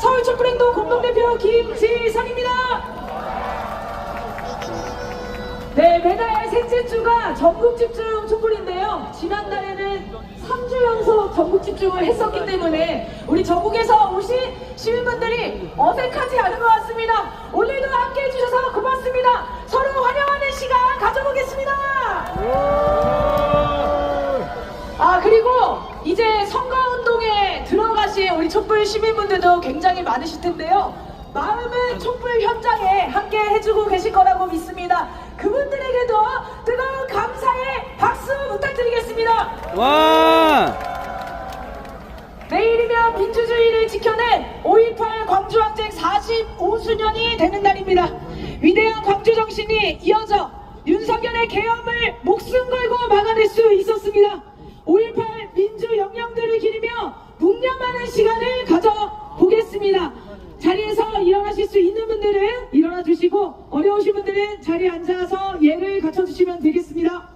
서울 촛불행동 공동대표 김지선입니다. 네, 매달 셋째 주가 전국 집중 촛불인데요. 지난달에는 3주 연속 전국 집중을 했었기 때문에 우리 전국에서 오신 시민분들이 어색하지 않은 것 같습니다. 오늘도 함께 해주셔서 고맙습니다. 서로 환영하는 시간 가져보겠습니다. 아 그리고 이제 선거운동에 들어가신 우리 촛불 시민분들도 굉장히 많으실 텐데요. 마음은 촛불 현장에 함께 해주고 계실 거라고 믿습니다. 그분들에게도 뜨거운 감사의 박수 부탁드리겠습니다. 와! 내일이면 민주주의를 지켜낸 5.18 광주항쟁 45주년이 되는 날입니다. 위대한 광주 정신이 이어져 윤석열의 계엄을 목숨 걸고 막아낼 수 있었습니다. 5.18 민주 영령들을 기리며 묵념하는 시간을 가져보겠습니다. 자리에서 일어나실 수 있는 분들은 일어나 주시고 어려우신 분들은 자리에 앉아서 예를 갖춰 주시면 되겠습니다.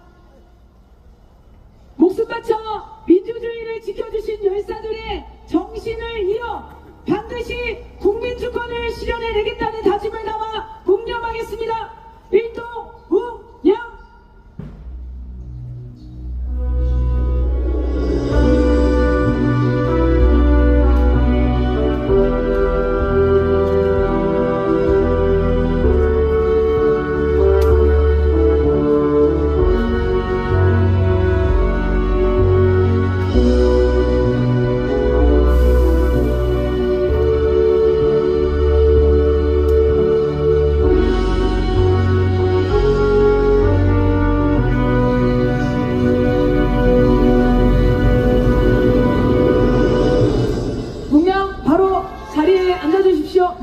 주십시오.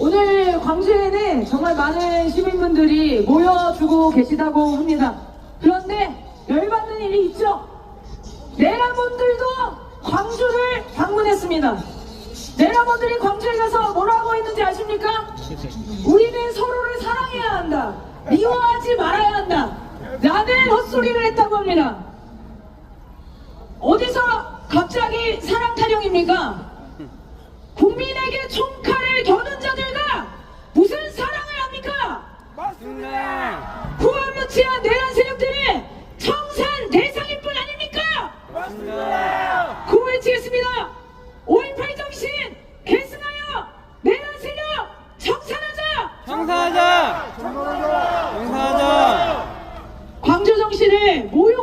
오늘 광주에는 정말 많은 시민분들이 모여주고 계시다고 합니다. 그런데 열받는 일이 있죠. 내라분들도 광주를 방문했습니다. 내라분들이 광주에 가서 뭐라고 했는지 아십니까? 우리는 서로를 사랑해야 한다. 미워하지 말아야 한다. 라는 헛소리를 했다고 합니다. 어디서 갑자기 사랑 타령입니까? 국민에게 총칼을 겨눈 자들과 무슨 사랑을 합니까? 맞습니다. 구원무치한 내란 세력들이 청산 대상일 뿐 아닙니까? 맞습니다. 구호해치겠습니다. 5.18 정신 계승하여 내란 세력 청산하자! 청산하자! 청산하자! 광주 정신을 모욕